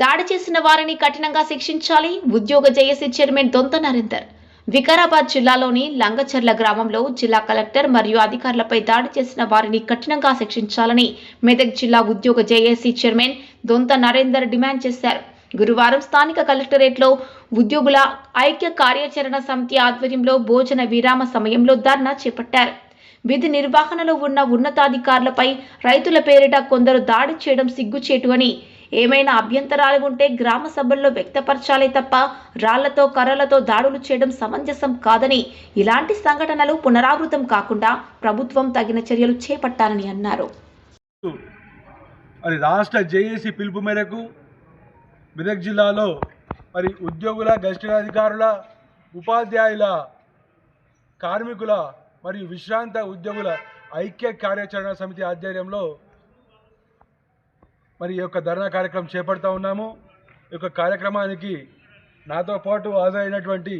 దాడి చేసిన వారిని కఠినంగా శిక్షించాలి. ఉద్యోగ జేఏసీ చైర్మన్ దొంత నరేందర్. వికారాబాద్ జిల్లాలోని లంగచర్ల గ్రామంలో జిల్లా కలెక్టర్ మరియు అధికారులపై దాడి చేసిన వారిని కఠినంగా శిక్షించాలని మెదక్ జిల్లా ఉద్యోగ JAC chairman Donta Narender demand చేశారు. గురువారం స్థానిక కలెక్టరేట్లో ఉద్యోగుల ఐక్య కార్యాచరణ సమితి ఆధ్వర్యంలో భోజన విరామ సమయంలో ధర్నా చేపట్టారు. విధి నిర్వహణలో ఉన్న ఉన్నతాధికారులపై రైతుల పేరిట కొందరు దాడి చేయడం సిగ్గుచేటు అని ఏమైనా అభ్యంతరాలు ఉంటే గ్రామ సభల్లో వ్యక్తపరచాలే తప్ప రాళ్ళతో కర్రలతో దాడులు చేయడం సమంజసం కాదని ఇలాంటి సంఘటనలు పునరావృతం కాకుండా ప్రభుత్వం తగిన చర్యలు చేపట్టాలని అన్నారు. మరి రాష్ట్ర జేఏసీ పిలుపు మేరకు మెదక్ జిల్లాలో మరి ఉద్యోగుల గెస్టు అధికారుల ఉపాధ్యాయుల కార్మికుల మరియు విశ్రాంత ఉద్యోగుల ఐక్య కార్యాచరణ సమితి ఆధ్వర్యంలో మరి ఈ యొక్క ధర్నా కార్యక్రమం చేపడుతూ ఉన్నాము. ఈ యొక్క కార్యక్రమానికి నాతో పాటు హాజరైనటువంటి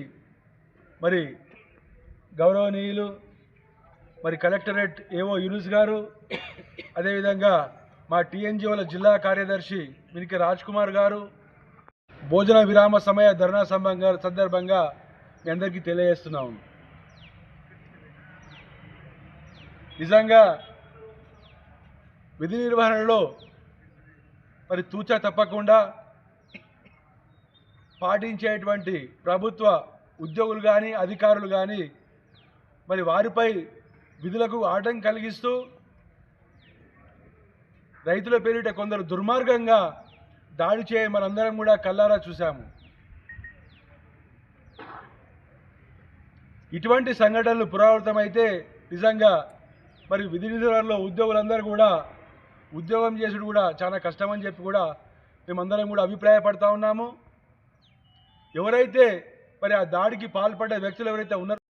మరి గౌరవనీయులు మరి కలెక్టరేట్ ఏవో యూనుస్ గారు అదేవిధంగా మా టీఎన్జిఓల జిల్లా కార్యదర్శి మినికి రాజ్ కుమార్ గారు భోజన విరామ సమయ ధర్నా సంబంధంగా సందర్భంగా మీ అందరికీ తెలియజేస్తున్నాము. నిజంగా విధి నిర్వహణలో మరి తూచా తప్పకుండా పాటించేటువంటి ప్రభుత్వ ఉద్యోగులు కానీ అధికారులు కానీ మరి వారిపై విధులకు ఆటం కలిగిస్తూ రైతుల పేరిట కొందరు దుర్మార్గంగా దాడి చేయ మనందరం కూడా కల్లారా చూశాము. ఇటువంటి సంఘటనలు పునరావృతమైతే నిజంగా మరి విధి నిర్వహణలో ఉద్యోగులందరూ కూడా ఉద్యోగం చేసుడు కూడా చాలా కష్టమని చెప్పి కూడా మేమందరం కూడా అభిప్రాయపడతా ఉన్నాము. ఎవరైతే మరి ఆ దాడికి పాల్పడ్డ వ్యక్తులు ఎవరైతే ఉన్నారో